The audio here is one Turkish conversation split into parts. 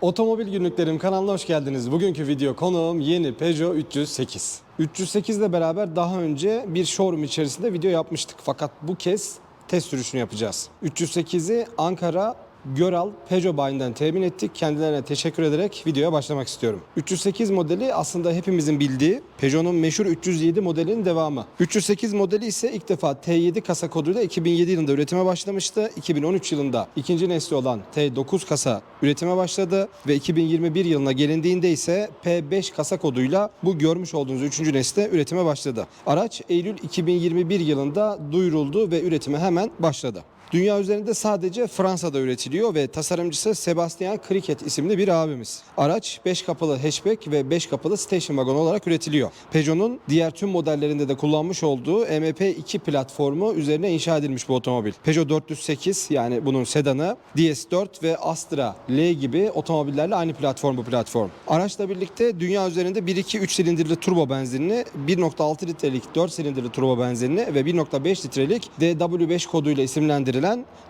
Otomobil Günlüklerim kanalına hoş geldiniz. Bugünkü video konuğum yeni Peugeot 308. 308 ile beraber daha önce bir showroom içerisinde video yapmıştık. Fakat bu kez test sürüşünü yapacağız. 308'i Ankara Göral Peugeot bayinden temin ettik. Kendilerine teşekkür ederek videoya başlamak istiyorum. 308 modeli aslında hepimizin bildiği Peugeot'un meşhur 307 modelinin devamı. 308 modeli ise ilk defa T7 kasa koduyla 2007 yılında üretime başlamıştı. 2013 yılında ikinci nesli olan T9 kasa üretime başladı ve 2021 yılına gelindiğinde ise P5 kasa koduyla bu görmüş olduğunuz 3. nesle üretime başladı. Araç Eylül 2021 yılında duyuruldu ve üretime hemen başladı. Dünya üzerinde sadece Fransa'da üretiliyor ve tasarımcısı Sebastian Cricket isimli bir abimiz. Araç 5 kapılı hatchback ve 5 kapılı station wagon olarak üretiliyor. Peugeot'un diğer tüm modellerinde de kullanmış olduğu MP2 platformu üzerine inşa edilmiş bu otomobil. Peugeot 408 yani bunun sedanı, DS4 ve Astra L gibi otomobillerle aynı platform bu platform. Araçla birlikte dünya üzerinde 1.2-3 silindirli turbo benzinli, 1.6 litrelik 4 silindirli turbo benzinli ve 1.5 litrelik DW5 koduyla isimlendirilen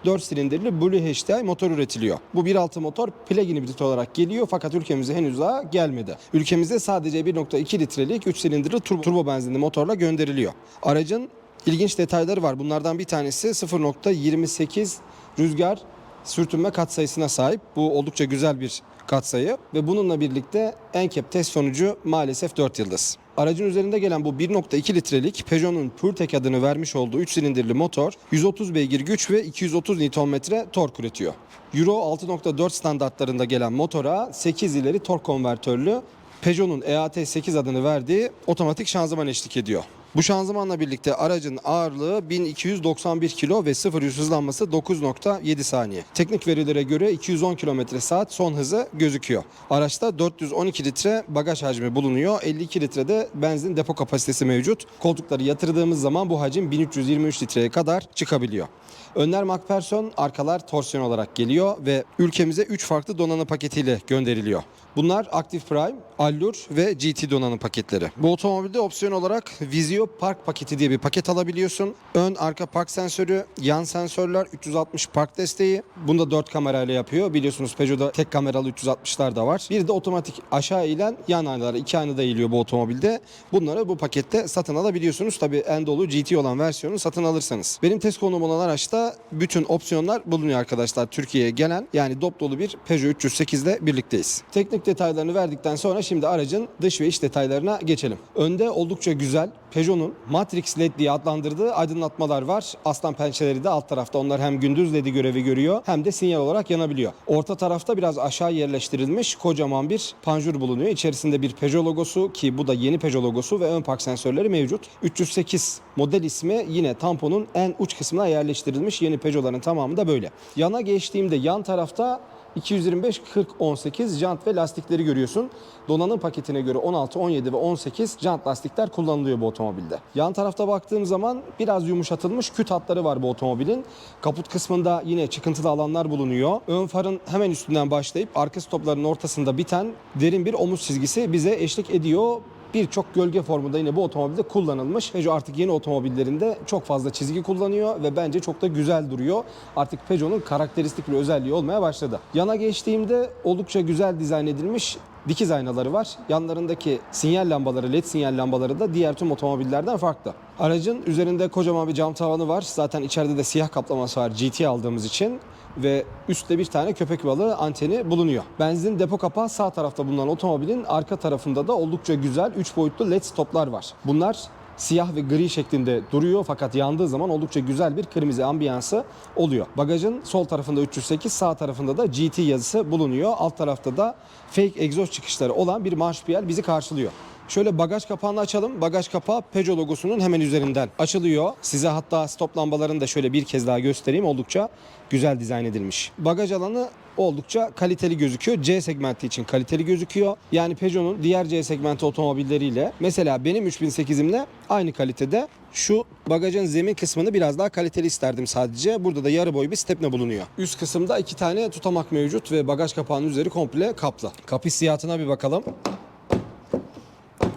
4 silindirli Blue HDI motor üretiliyor. Bu 1.6 motor plug-in hibrit olarak geliyor fakat ülkemize henüz daha gelmedi. Ülkemize sadece 1.2 litrelik 3 silindirli turbo, turbo benzinli motorla gönderiliyor. Aracın ilginç detayları var. Bunlardan bir tanesi 0.28 rüzgar sürtünme katsayısına sahip. Bu oldukça güzel bir katsayı ve bununla birlikte NCAP test sonucu maalesef 4 yıldız. Aracın üzerinde gelen bu 1.2 litrelik Peugeot'un PureTech adını vermiş olduğu 3 silindirli motor 130 beygir güç ve 230 Nm tork üretiyor. Euro 6.4 standartlarında gelen motora 8 ileri tork konvertörlü Peugeot'un EAT8 adını verdiği otomatik şanzıman eşlik ediyor. Bu şanzımanla birlikte aracın ağırlığı 1291 kilo ve sıfır yüz hızlanması 9.7 saniye. Teknik verilere göre 210 km saat son hızı gözüküyor. Araçta 412 litre bagaj hacmi bulunuyor. 52 litrede benzin depo kapasitesi mevcut. Koltukları yatırdığımız zaman bu hacim 1323 litreye kadar çıkabiliyor. Önler MacPherson, arkalar torsiyon olarak geliyor ve ülkemize 3 farklı donanım paketiyle gönderiliyor. Bunlar Active Prime, Allure ve GT donanım paketleri. Bu otomobilde opsiyon olarak Vizio Park paketi diye bir paket alabiliyorsun. Ön arka park sensörü, yan sensörler, 360 park desteği. Bunu da 4 kamerayla yapıyor. Biliyorsunuz Peugeot'da tek kameralı 360'lar da var. Bir de otomatik aşağı eğilen yan aynalar. iki ayna da eğiliyor bu otomobilde. Bunları bu pakette satın alabiliyorsunuz. Tabii en dolu GT olan versiyonu satın alırsanız. Benim test konum olan araçta bütün opsiyonlar bulunuyor arkadaşlar Türkiye'ye gelen. Yani dop dolu bir Peugeot 308 ile birlikteyiz. Teknik detaylarını verdikten sonra şimdi aracın dış ve iç detaylarına geçelim. Önde oldukça güzel Peugeot'un Matrix LED diye adlandırdığı aydınlatmalar var. Aslan pençeleri de alt tarafta. Onlar hem gündüz LED'i görevi görüyor hem de sinyal olarak yanabiliyor. Orta tarafta biraz aşağı yerleştirilmiş kocaman bir panjur bulunuyor. İçerisinde bir Peugeot logosu ki bu da yeni Peugeot logosu ve ön park sensörleri mevcut. 308 model ismi yine tamponun en uç kısmına yerleştirilmiş. Yeni Peugeot'ların tamamı da böyle. Yana geçtiğimde yan tarafta 225 40 18 jant ve lastikleri görüyorsun. Donanım paketine göre 16, 17 ve 18 jant lastikler kullanılıyor bu otomobilde. Yan tarafta baktığım zaman biraz yumuşatılmış küt hatları var bu otomobilin. Kaput kısmında yine çıkıntılı alanlar bulunuyor. Ön farın hemen üstünden başlayıp arka stopların ortasında biten derin bir omuz çizgisi bize eşlik ediyor birçok gölge formunda yine bu otomobilde kullanılmış. Peugeot artık yeni otomobillerinde çok fazla çizgi kullanıyor ve bence çok da güzel duruyor. Artık Peugeot'un karakteristik bir özelliği olmaya başladı. Yana geçtiğimde oldukça güzel dizayn edilmiş dikiz aynaları var. Yanlarındaki sinyal lambaları, led sinyal lambaları da diğer tüm otomobillerden farklı. Aracın üzerinde kocaman bir cam tavanı var. Zaten içeride de siyah kaplaması var GT aldığımız için ve üstte bir tane köpek balığı anteni bulunuyor. Benzin depo kapağı sağ tarafta bulunan otomobilin arka tarafında da oldukça güzel 3 boyutlu led stoplar var. Bunlar siyah ve gri şeklinde duruyor fakat yandığı zaman oldukça güzel bir kırmızı ambiyansı oluyor. Bagajın sol tarafında 308, sağ tarafında da GT yazısı bulunuyor. Alt tarafta da fake egzoz çıkışları olan bir marşpiyel bizi karşılıyor. Şöyle bagaj kapağını açalım. Bagaj kapağı Peugeot logosunun hemen üzerinden açılıyor. Size hatta stop lambalarını da şöyle bir kez daha göstereyim. Oldukça güzel dizayn edilmiş. Bagaj alanı oldukça kaliteli gözüküyor. C segmenti için kaliteli gözüküyor. Yani Peugeot'un diğer C segmenti otomobilleriyle mesela benim 3008'imle aynı kalitede şu bagajın zemin kısmını biraz daha kaliteli isterdim sadece. Burada da yarı boy bir stepne bulunuyor. Üst kısımda iki tane tutamak mevcut ve bagaj kapağının üzeri komple kaplı. Kapı hissiyatına bir bakalım.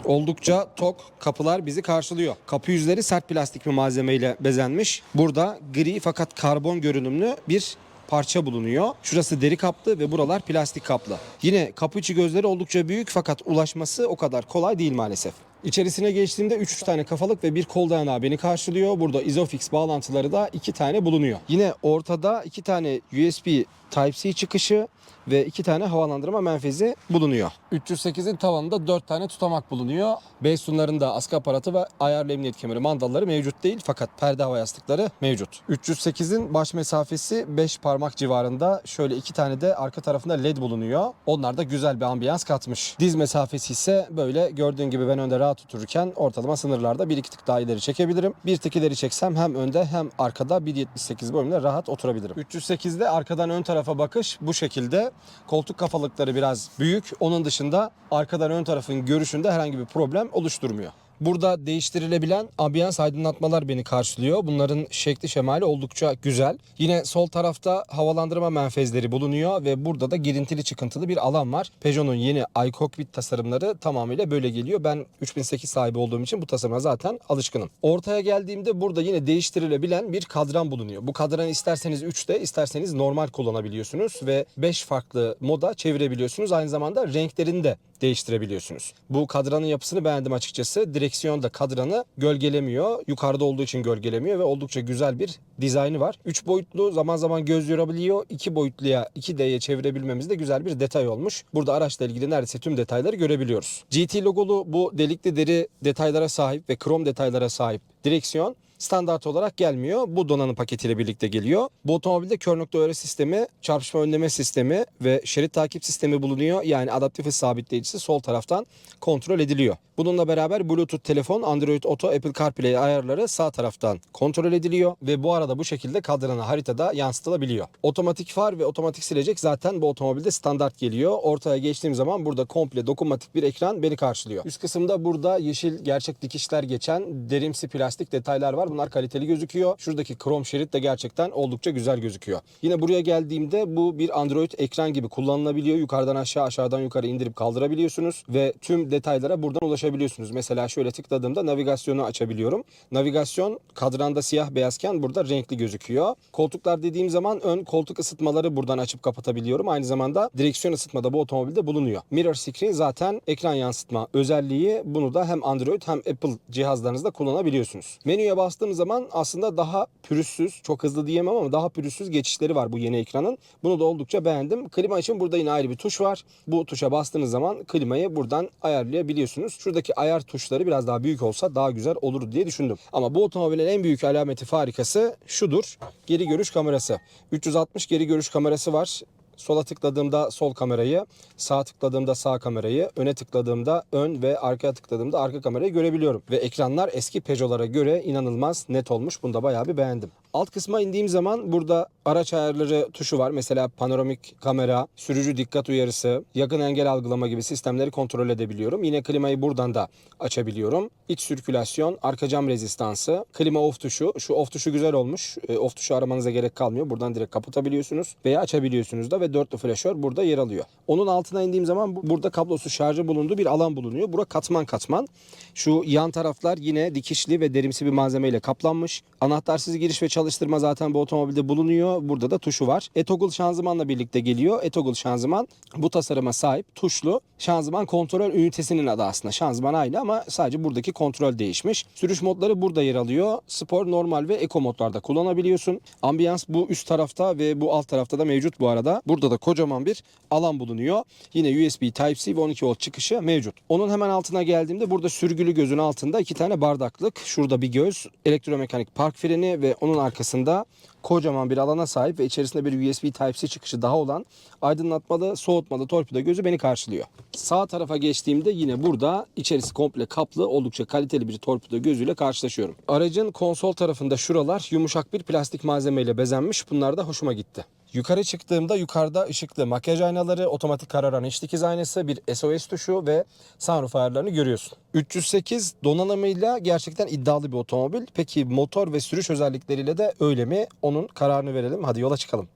Oldukça tok kapılar bizi karşılıyor. Kapı yüzleri sert plastik bir malzemeyle bezenmiş. Burada gri fakat karbon görünümlü bir parça bulunuyor. Şurası deri kaplı ve buralar plastik kaplı. Yine kapı içi gözleri oldukça büyük fakat ulaşması o kadar kolay değil maalesef. İçerisine geçtiğimde 3 tane kafalık ve bir kol dayanağı beni karşılıyor. Burada Isofix bağlantıları da 2 tane bulunuyor. Yine ortada 2 tane USB Type-C çıkışı ve 2 tane havalandırma menfezi bulunuyor. 308'in tavanında 4 tane tutamak bulunuyor. Beysunlarında askı aparatı ve ayarlı emniyet kemeri mandalları mevcut değil fakat perde hava yastıkları mevcut. 308'in baş mesafesi 5 parmak civarında. Şöyle 2 tane de arka tarafında led bulunuyor. Onlar da güzel bir ambiyans katmış. Diz mesafesi ise böyle gördüğün gibi ben önde rahat otururken ortalama sınırlarda bir iki tık daha ileri çekebilirim. Bir tık ileri çeksem hem önde hem arkada 1.78 boyumda rahat oturabilirim. 308'de arkadan ön tarafa bakış bu şekilde. Koltuk kafalıkları biraz büyük. Onun dışında arkadan ön tarafın görüşünde herhangi bir problem oluşturmuyor. Burada değiştirilebilen ambiyans aydınlatmalar beni karşılıyor. Bunların şekli şemali oldukça güzel. Yine sol tarafta havalandırma menfezleri bulunuyor ve burada da girintili çıkıntılı bir alan var. Peugeot'un yeni iCockpit tasarımları tamamıyla böyle geliyor. Ben 3008 sahibi olduğum için bu tasarıma zaten alışkınım. Ortaya geldiğimde burada yine değiştirilebilen bir kadran bulunuyor. Bu kadranı isterseniz 3'te isterseniz normal kullanabiliyorsunuz ve 5 farklı moda çevirebiliyorsunuz. Aynı zamanda renklerini de değiştirebiliyorsunuz. Bu kadranın yapısını beğendim açıkçası. Direksiyon da kadranı gölgelemiyor. Yukarıda olduğu için gölgelemiyor ve oldukça güzel bir dizaynı var. 3 boyutlu zaman zaman göz yorabiliyor. 2 boyutluya 2D'ye çevirebilmemiz de güzel bir detay olmuş. Burada araçla ilgili neredeyse tüm detayları görebiliyoruz. GT logolu bu delikli deri detaylara sahip ve krom detaylara sahip direksiyon standart olarak gelmiyor. Bu donanım paketiyle birlikte geliyor. Bu otomobilde kör nokta öğre sistemi, çarpışma önleme sistemi ve şerit takip sistemi bulunuyor. Yani adaptif hız sabitleyicisi sol taraftan kontrol ediliyor. Bununla beraber Bluetooth telefon, Android Auto, Apple CarPlay ayarları sağ taraftan kontrol ediliyor ve bu arada bu şekilde kadranı haritada yansıtılabiliyor. Otomatik far ve otomatik silecek zaten bu otomobilde standart geliyor. Ortaya geçtiğim zaman burada komple dokunmatik bir ekran beni karşılıyor. Üst kısımda burada yeşil gerçek dikişler geçen derimsi plastik detaylar var. Bunlar kaliteli gözüküyor. Şuradaki krom şerit de gerçekten oldukça güzel gözüküyor. Yine buraya geldiğimde bu bir Android ekran gibi kullanılabiliyor. Yukarıdan aşağı aşağıdan yukarı indirip kaldırabiliyorsunuz ve tüm detaylara buradan ulaşabiliyorsunuz. Mesela şöyle tıkladığımda navigasyonu açabiliyorum. Navigasyon kadranda siyah beyazken burada renkli gözüküyor. Koltuklar dediğim zaman ön koltuk ısıtmaları buradan açıp kapatabiliyorum. Aynı zamanda direksiyon ısıtma da bu otomobilde bulunuyor. Mirror screen zaten ekran yansıtma özelliği. Bunu da hem Android hem Apple cihazlarınızda kullanabiliyorsunuz. Menüye bastığım zaman aslında daha pürüzsüz, çok hızlı diyemem ama daha pürüzsüz geçişleri var bu yeni ekranın. Bunu da oldukça beğendim. Klima için burada yine ayrı bir tuş var. Bu tuşa bastığınız zaman klimayı buradan ayarlayabiliyorsunuz. Şuradaki ayar tuşları biraz daha büyük olsa daha güzel olur diye düşündüm. Ama bu otomobilin en büyük alameti farikası şudur. Geri görüş kamerası. 360 geri görüş kamerası var. Sola tıkladığımda sol kamerayı, sağa tıkladığımda sağ kamerayı, öne tıkladığımda ön ve arkaya tıkladığımda arka kamerayı görebiliyorum. Ve ekranlar eski Peugeot'lara göre inanılmaz net olmuş. Bunu da bayağı bir beğendim. Alt kısma indiğim zaman burada araç ayarları tuşu var. Mesela panoramik kamera, sürücü dikkat uyarısı, yakın engel algılama gibi sistemleri kontrol edebiliyorum. Yine klimayı buradan da açabiliyorum. İç sirkülasyon, arka cam rezistansı, klima off tuşu. Şu off tuşu güzel olmuş. E, off tuşu aramanıza gerek kalmıyor. Buradan direkt kapatabiliyorsunuz veya açabiliyorsunuz da ve dörtlü flaşör burada yer alıyor. Onun altına indiğim zaman bu- burada kablosu şarjı bulunduğu bir alan bulunuyor. Bura katman katman. Şu yan taraflar yine dikişli ve derimsi bir malzemeyle kaplanmış. Anahtarsız giriş ve çalıştırma zaten bu otomobilde bulunuyor. Burada da tuşu var. E-Toggle şanzımanla birlikte geliyor. E-Toggle şanzıman bu tasarıma sahip tuşlu şanzıman kontrol ünitesinin adı aslında. Şanzıman aynı ama sadece buradaki kontrol değişmiş. Sürüş modları burada yer alıyor. Spor, normal ve eko modlarda kullanabiliyorsun. Ambiyans bu üst tarafta ve bu alt tarafta da mevcut bu arada. Burada da kocaman bir alan bulunuyor. Yine USB Type-C ve 12 volt çıkışı mevcut. Onun hemen altına geldiğimde burada sürgülü gözün altında iki tane bardaklık. Şurada bir göz, elektromekanik park freni ve onun arkasında kocaman bir alana sahip ve içerisinde bir USB Type-C çıkışı daha olan aydınlatmalı, soğutmalı torpido gözü beni karşılıyor. Sağ tarafa geçtiğimde yine burada içerisi komple kaplı oldukça kaliteli bir torpido gözüyle karşılaşıyorum. Aracın konsol tarafında şuralar yumuşak bir plastik malzemeyle bezenmiş. Bunlar da hoşuma gitti. Yukarı çıktığımda yukarıda ışıklı makyaj aynaları, otomatik kararan iç dikiz aynası, bir SOS tuşu ve sunroof ayarlarını görüyorsun. 308 donanımıyla gerçekten iddialı bir otomobil. Peki motor ve sürüş özellikleriyle de öyle mi? Onun kararını verelim. Hadi yola çıkalım.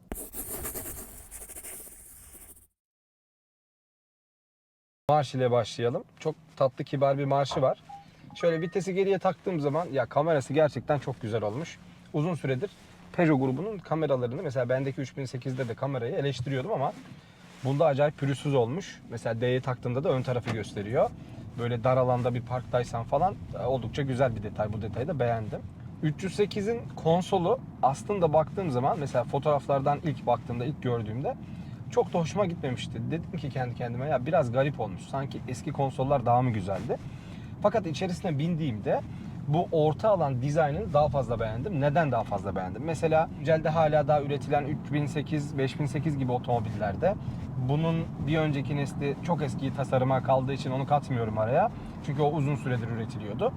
Marş ile başlayalım. Çok tatlı kibar bir marşı var. Şöyle vitesi geriye taktığım zaman ya kamerası gerçekten çok güzel olmuş. Uzun süredir Peugeot grubunun kameralarını mesela bendeki 3008'de de kamerayı eleştiriyordum ama bunda acayip pürüzsüz olmuş. Mesela D'ye taktığımda da ön tarafı gösteriyor. Böyle dar alanda bir parktaysan falan e, oldukça güzel bir detay. Bu detayı da beğendim. 308'in konsolu aslında baktığım zaman mesela fotoğraflardan ilk baktığımda, ilk gördüğümde çok da hoşuma gitmemişti. Dedim ki kendi kendime ya biraz garip olmuş. Sanki eski konsollar daha mı güzeldi? Fakat içerisine bindiğimde bu orta alan dizaynını daha fazla beğendim. Neden daha fazla beğendim? Mesela güncelde hala daha üretilen 3008, 5008 gibi otomobillerde bunun bir önceki nesli çok eski tasarıma kaldığı için onu katmıyorum araya. Çünkü o uzun süredir üretiliyordu.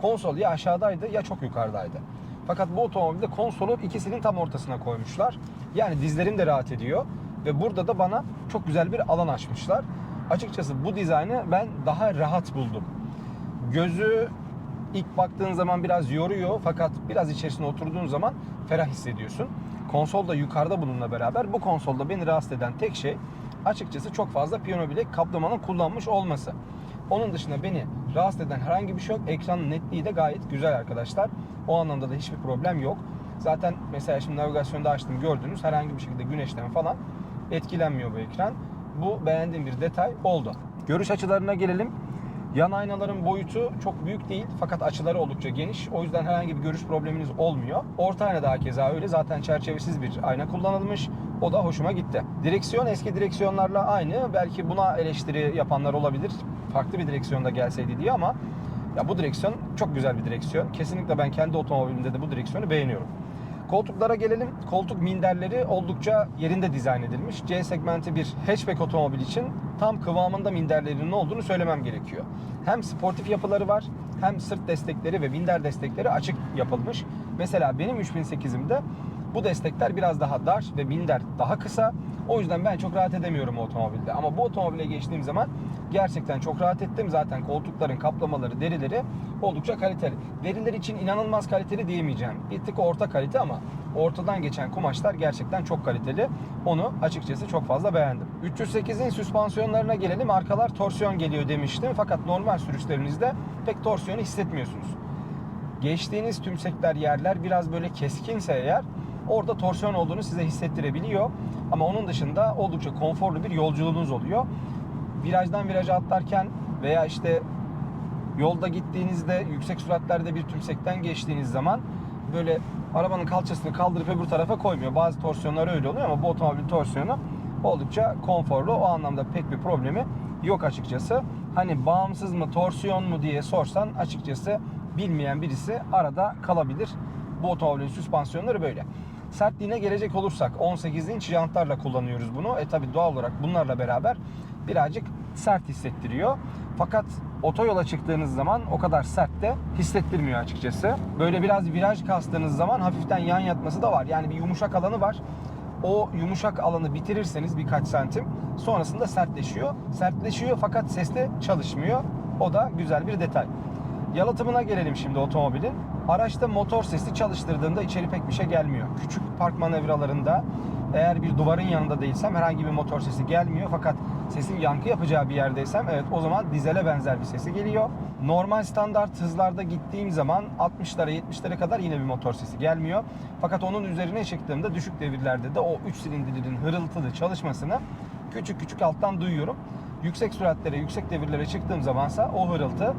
Konsol ya aşağıdaydı ya çok yukarıdaydı. Fakat bu otomobilde konsolu ikisinin tam ortasına koymuşlar. Yani dizlerim de rahat ediyor. Ve burada da bana çok güzel bir alan açmışlar. Açıkçası bu dizaynı ben daha rahat buldum. Gözü ilk baktığın zaman biraz yoruyor fakat biraz içerisine oturduğun zaman ferah hissediyorsun. Konsol da yukarıda bununla beraber bu konsolda beni rahatsız eden tek şey açıkçası çok fazla piyano bilek kaplamanın kullanmış olması. Onun dışında beni rahatsız eden herhangi bir şey yok. Ekranın netliği de gayet güzel arkadaşlar. O anlamda da hiçbir problem yok. Zaten mesela şimdi navigasyonda açtım gördünüz herhangi bir şekilde güneşten falan etkilenmiyor bu ekran. Bu beğendiğim bir detay oldu. Görüş açılarına gelelim. Yan aynaların boyutu çok büyük değil fakat açıları oldukça geniş. O yüzden herhangi bir görüş probleminiz olmuyor. Orta ayna da keza öyle. Zaten çerçevesiz bir ayna kullanılmış. O da hoşuma gitti. Direksiyon eski direksiyonlarla aynı. Belki buna eleştiri yapanlar olabilir. Farklı bir direksiyonda gelseydi diye ama ya bu direksiyon çok güzel bir direksiyon. Kesinlikle ben kendi otomobilimde de bu direksiyonu beğeniyorum. Koltuklara gelelim. Koltuk minderleri oldukça yerinde dizayn edilmiş. C segmenti bir hatchback otomobil için tam kıvamında minderlerinin olduğunu söylemem gerekiyor. Hem sportif yapıları var hem sırt destekleri ve minder destekleri açık yapılmış. Mesela benim 3008'imde bu destekler biraz daha dar ve minder daha kısa. O yüzden ben çok rahat edemiyorum otomobilde. Ama bu otomobile geçtiğim zaman gerçekten çok rahat ettim. Zaten koltukların kaplamaları, derileri oldukça kaliteli. Deriler için inanılmaz kaliteli diyemeyeceğim. Bir tık orta kalite ama ortadan geçen kumaşlar gerçekten çok kaliteli. Onu açıkçası çok fazla beğendim. 308'in süspansiyonlarına gelelim. Arkalar torsiyon geliyor demiştim. Fakat normal sürüşlerinizde pek torsiyonu hissetmiyorsunuz. Geçtiğiniz tümsekler yerler biraz böyle keskinse eğer orada torsiyon olduğunu size hissettirebiliyor. Ama onun dışında oldukça konforlu bir yolculuğunuz oluyor. Virajdan viraja atlarken veya işte yolda gittiğinizde yüksek süratlerde bir tümsekten geçtiğiniz zaman böyle arabanın kalçasını kaldırıp öbür tarafa koymuyor. Bazı torsiyonlar öyle oluyor ama bu otomobil torsiyonu oldukça konforlu. O anlamda pek bir problemi yok açıkçası. Hani bağımsız mı torsiyon mu diye sorsan açıkçası bilmeyen birisi arada kalabilir. Bu otomobilin süspansiyonları böyle. Sertliğine gelecek olursak 18 inç jantlarla kullanıyoruz bunu. E tabi doğal olarak bunlarla beraber birazcık sert hissettiriyor. Fakat otoyola çıktığınız zaman o kadar sert de hissettirmiyor açıkçası. Böyle biraz viraj kastığınız zaman hafiften yan yatması da var. Yani bir yumuşak alanı var. O yumuşak alanı bitirirseniz birkaç santim sonrasında sertleşiyor. Sertleşiyor fakat seste çalışmıyor. O da güzel bir detay. Yalıtımına gelelim şimdi otomobilin. Araçta motor sesi çalıştırdığında içeri pek bir şey gelmiyor. Küçük park manevralarında eğer bir duvarın yanında değilsem herhangi bir motor sesi gelmiyor. Fakat sesin yankı yapacağı bir yerdeysem evet o zaman dizele benzer bir sesi geliyor. Normal standart hızlarda gittiğim zaman 60'lara 70'lere kadar yine bir motor sesi gelmiyor. Fakat onun üzerine çıktığımda düşük devirlerde de o 3 silindirlerin hırıltılı çalışmasını küçük küçük alttan duyuyorum. Yüksek süratlere, yüksek devirlere çıktığım zamansa o hırıltı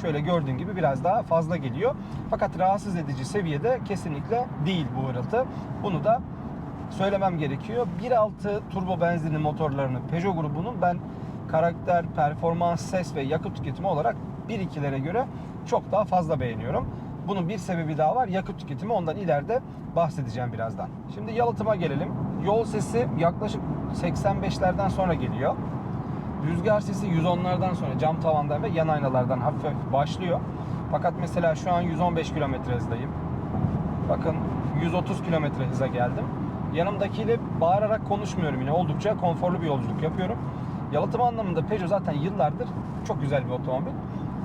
şöyle gördüğün gibi biraz daha fazla geliyor. Fakat rahatsız edici seviyede kesinlikle değil bu hırıltı. Bunu da söylemem gerekiyor. 1.6 turbo benzinli motorlarını Peugeot grubunun ben karakter, performans, ses ve yakıt tüketimi olarak 1.2'lere göre çok daha fazla beğeniyorum. Bunun bir sebebi daha var. Yakıt tüketimi ondan ileride bahsedeceğim birazdan. Şimdi yalıtıma gelelim. Yol sesi yaklaşık 85'lerden sonra geliyor. Rüzgar sesi 110'lardan sonra cam tavandan ve yan aynalardan hafif hafif başlıyor. Fakat mesela şu an 115 km hızdayım. Bakın 130 km hıza geldim. Yanımdakiyle bağırarak konuşmuyorum yine. Oldukça konforlu bir yolculuk yapıyorum. Yalıtım anlamında Peugeot zaten yıllardır çok güzel bir otomobil.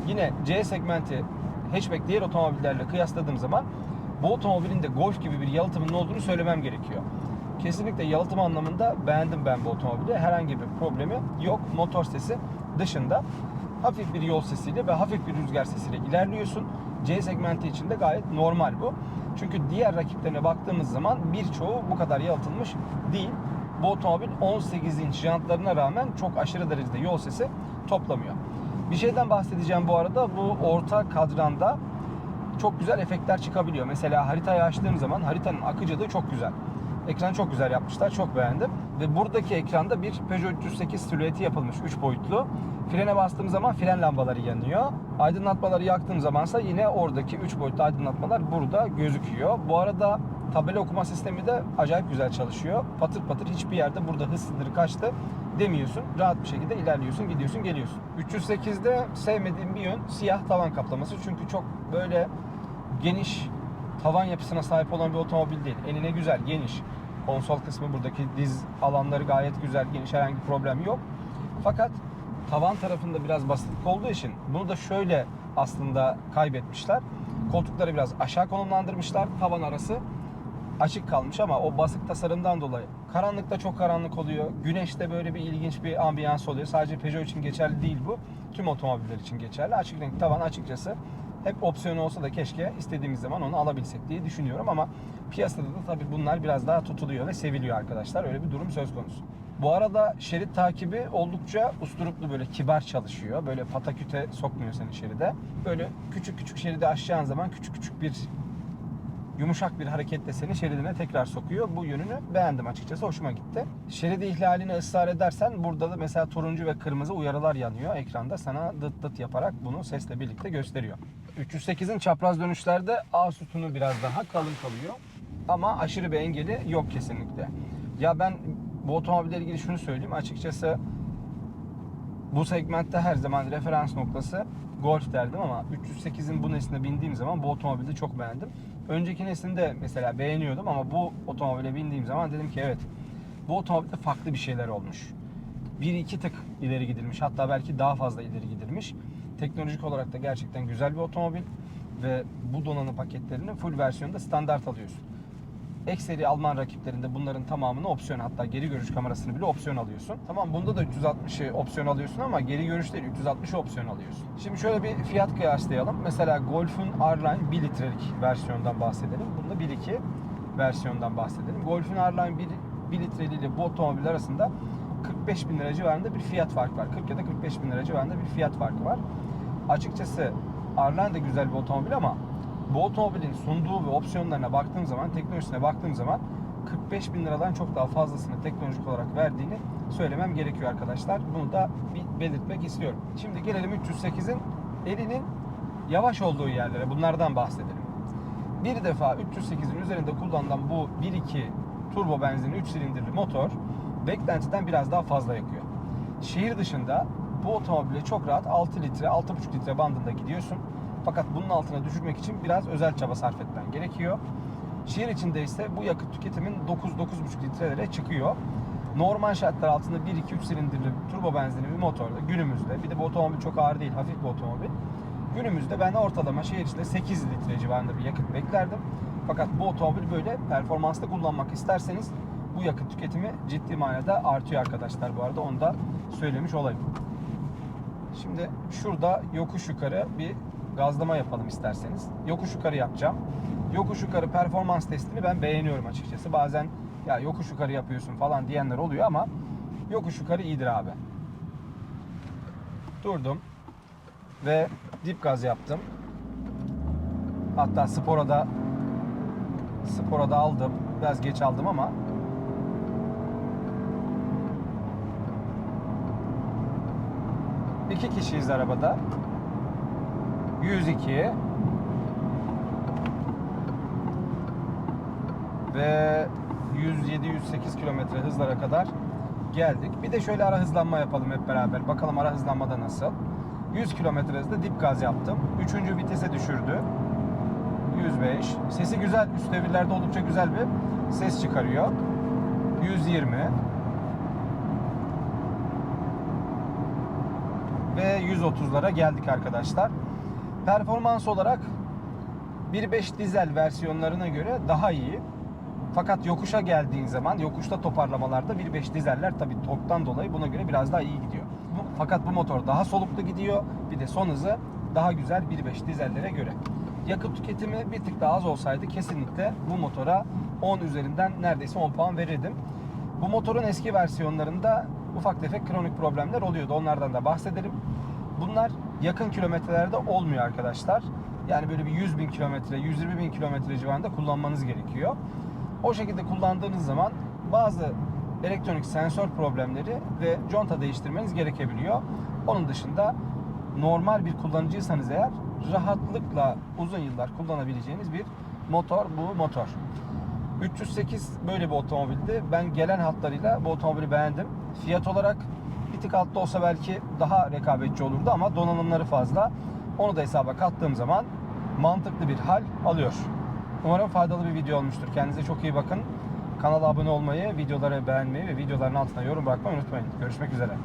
Yine C segmenti hatchback diğer otomobillerle kıyasladığım zaman bu otomobilin de Golf gibi bir yalıtımının olduğunu söylemem gerekiyor. Kesinlikle yalıtım anlamında beğendim ben bu otomobili. Herhangi bir problemi yok motor sesi dışında. hafif bir yol sesiyle ve hafif bir rüzgar sesiyle ilerliyorsun. C segmenti için de gayet normal bu. Çünkü diğer rakiplerine baktığımız zaman birçoğu bu kadar yalıtılmış değil. Bu otomobil 18 inç jantlarına rağmen çok aşırı derecede yol sesi toplamıyor. Bir şeyden bahsedeceğim bu arada. Bu orta kadranda çok güzel efektler çıkabiliyor. Mesela haritayı açtığım zaman haritanın akıcılığı çok güzel. Ekran çok güzel yapmışlar. Çok beğendim. Ve buradaki ekranda bir Peugeot 308 silüeti yapılmış 3 boyutlu. Frene bastığım zaman fren lambaları yanıyor. Aydınlatmaları yaktığım zamansa yine oradaki 3 boyutlu aydınlatmalar burada gözüküyor. Bu arada tabela okuma sistemi de acayip güzel çalışıyor. Patır patır hiçbir yerde burada hız sınırı kaçtı demiyorsun. Rahat bir şekilde ilerliyorsun, gidiyorsun, geliyorsun. 308'de sevmediğim bir yön siyah tavan kaplaması. Çünkü çok böyle geniş tavan yapısına sahip olan bir otomobil değil. Enine güzel, geniş. Konsol kısmı buradaki diz alanları gayet güzel, geniş herhangi problem yok. Fakat tavan tarafında biraz basıklık olduğu için bunu da şöyle aslında kaybetmişler. Koltukları biraz aşağı konumlandırmışlar. Tavan arası açık kalmış ama o basık tasarımdan dolayı karanlıkta çok karanlık oluyor. Güneşte böyle bir ilginç bir ambiyans oluyor. Sadece Peugeot için geçerli değil bu. Tüm otomobiller için geçerli. Açık renk tavan açıkçası hep opsiyon olsa da keşke istediğimiz zaman onu alabilsek diye düşünüyorum ama piyasada da tabii bunlar biraz daha tutuluyor ve seviliyor arkadaşlar. Öyle bir durum söz konusu. Bu arada şerit takibi oldukça usturuplu böyle kibar çalışıyor. Böyle pataküte sokmuyor seni şeride. Böyle küçük küçük şeridi aşacağın zaman küçük küçük bir yumuşak bir hareketle seni şeridine tekrar sokuyor. Bu yönünü beğendim açıkçası. Hoşuma gitti. Şeridi ihlaline ısrar edersen burada da mesela turuncu ve kırmızı uyarılar yanıyor ekranda. Sana dıt dıt yaparak bunu sesle birlikte gösteriyor. 308'in çapraz dönüşlerde A sütunu biraz daha kalın kalıyor. Ama aşırı bir engeli yok kesinlikle. Ya ben bu otomobille ilgili şunu söyleyeyim. Açıkçası bu segmentte her zaman referans noktası Golf derdim ama 308'in bu nesline bindiğim zaman bu otomobili çok beğendim. Önceki neslini de mesela beğeniyordum ama bu otomobile bindiğim zaman dedim ki evet bu otomobilde farklı bir şeyler olmuş. Bir iki tık ileri gidilmiş hatta belki daha fazla ileri gidilmiş. Teknolojik olarak da gerçekten güzel bir otomobil ve bu donanım paketlerini full versiyonda standart alıyorsun. Ekseri Alman rakiplerinde bunların tamamını opsiyon hatta geri görüş kamerasını bile opsiyon alıyorsun. Tamam bunda da 360'ı opsiyon alıyorsun ama geri görüş değil 360'ı opsiyon alıyorsun. Şimdi şöyle bir fiyat kıyaslayalım. Mesela Golf'un R-Line 1 litrelik versiyondan bahsedelim. Bunda 1.2 versiyondan bahsedelim. Golf'un R-Line 1, 1 litreli ile bu otomobil arasında 45 bin lira civarında bir fiyat farkı var. 40 ya da 45 bin lira civarında bir fiyat farkı var. Açıkçası de güzel bir otomobil ama bu otomobilin sunduğu ve opsiyonlarına baktığım zaman, teknolojisine baktığım zaman 45 bin liradan çok daha fazlasını teknolojik olarak verdiğini söylemem gerekiyor arkadaşlar. Bunu da bir belirtmek istiyorum. Şimdi gelelim 308'in elinin yavaş olduğu yerlere. Bunlardan bahsedelim. Bir defa 308'in üzerinde kullanılan bu 1.2 turbo benzinli 3 silindirli motor beklentiden biraz daha fazla yakıyor. Şehir dışında bu otomobile çok rahat 6 litre, 6.5 litre bandında gidiyorsun. Fakat bunun altına düşürmek için biraz özel çaba sarf etmen gerekiyor. Şehir içinde ise bu yakıt tüketimin 9-9,5 litrelere çıkıyor. Normal şartlar altında 1-2-3 silindirli turbo benzinli bir motorda günümüzde bir de bu otomobil çok ağır değil hafif bir otomobil. Günümüzde ben ortalama şehir içinde 8 litre civarında bir yakıt beklerdim. Fakat bu otomobil böyle performanslı kullanmak isterseniz bu yakıt tüketimi ciddi manada artıyor arkadaşlar bu arada onu da söylemiş olayım. Şimdi şurada yokuş yukarı bir gazlama yapalım isterseniz. Yokuş yukarı yapacağım. Yokuş yukarı performans testini ben beğeniyorum açıkçası. Bazen ya yokuş yukarı yapıyorsun falan diyenler oluyor ama yokuş yukarı iyidir abi. Durdum ve dip gaz yaptım. Hatta spora da spora da aldım. Biraz geç aldım ama iki kişiyiz arabada. 102 ve 107-108 kilometre hızlara kadar geldik. Bir de şöyle ara hızlanma yapalım hep beraber. Bakalım ara hızlanmada nasıl. 100 kilometre hızda dip gaz yaptım. Üçüncü vitese düşürdü. 105. Sesi güzel. Üst devirlerde oldukça güzel bir ses çıkarıyor. 120 ve 130'lara geldik arkadaşlar. Performans olarak 1.5 dizel versiyonlarına göre daha iyi. Fakat yokuşa geldiğin zaman yokuşta toparlamalarda 1.5 dizeller tabi torktan dolayı buna göre biraz daha iyi gidiyor. Fakat bu motor daha soluklu gidiyor. Bir de son hızı daha güzel 1.5 dizellere göre. Yakıt tüketimi bir tık daha az olsaydı kesinlikle bu motora 10 üzerinden neredeyse 10 puan verirdim. Bu motorun eski versiyonlarında ufak tefek kronik problemler oluyordu. Onlardan da bahsedelim. Bunlar yakın kilometrelerde olmuyor arkadaşlar. Yani böyle bir 100 bin kilometre, 120 bin kilometre civarında kullanmanız gerekiyor. O şekilde kullandığınız zaman bazı elektronik sensör problemleri ve conta değiştirmeniz gerekebiliyor. Onun dışında normal bir kullanıcıysanız eğer rahatlıkla uzun yıllar kullanabileceğiniz bir motor bu motor. 308 böyle bir otomobildi. Ben gelen hatlarıyla bu otomobili beğendim. Fiyat olarak bir tık altta olsa belki daha rekabetçi olurdu ama donanımları fazla. Onu da hesaba kattığım zaman mantıklı bir hal alıyor. Umarım faydalı bir video olmuştur. Kendinize çok iyi bakın. Kanala abone olmayı, videoları beğenmeyi ve videoların altına yorum bırakmayı unutmayın. Görüşmek üzere.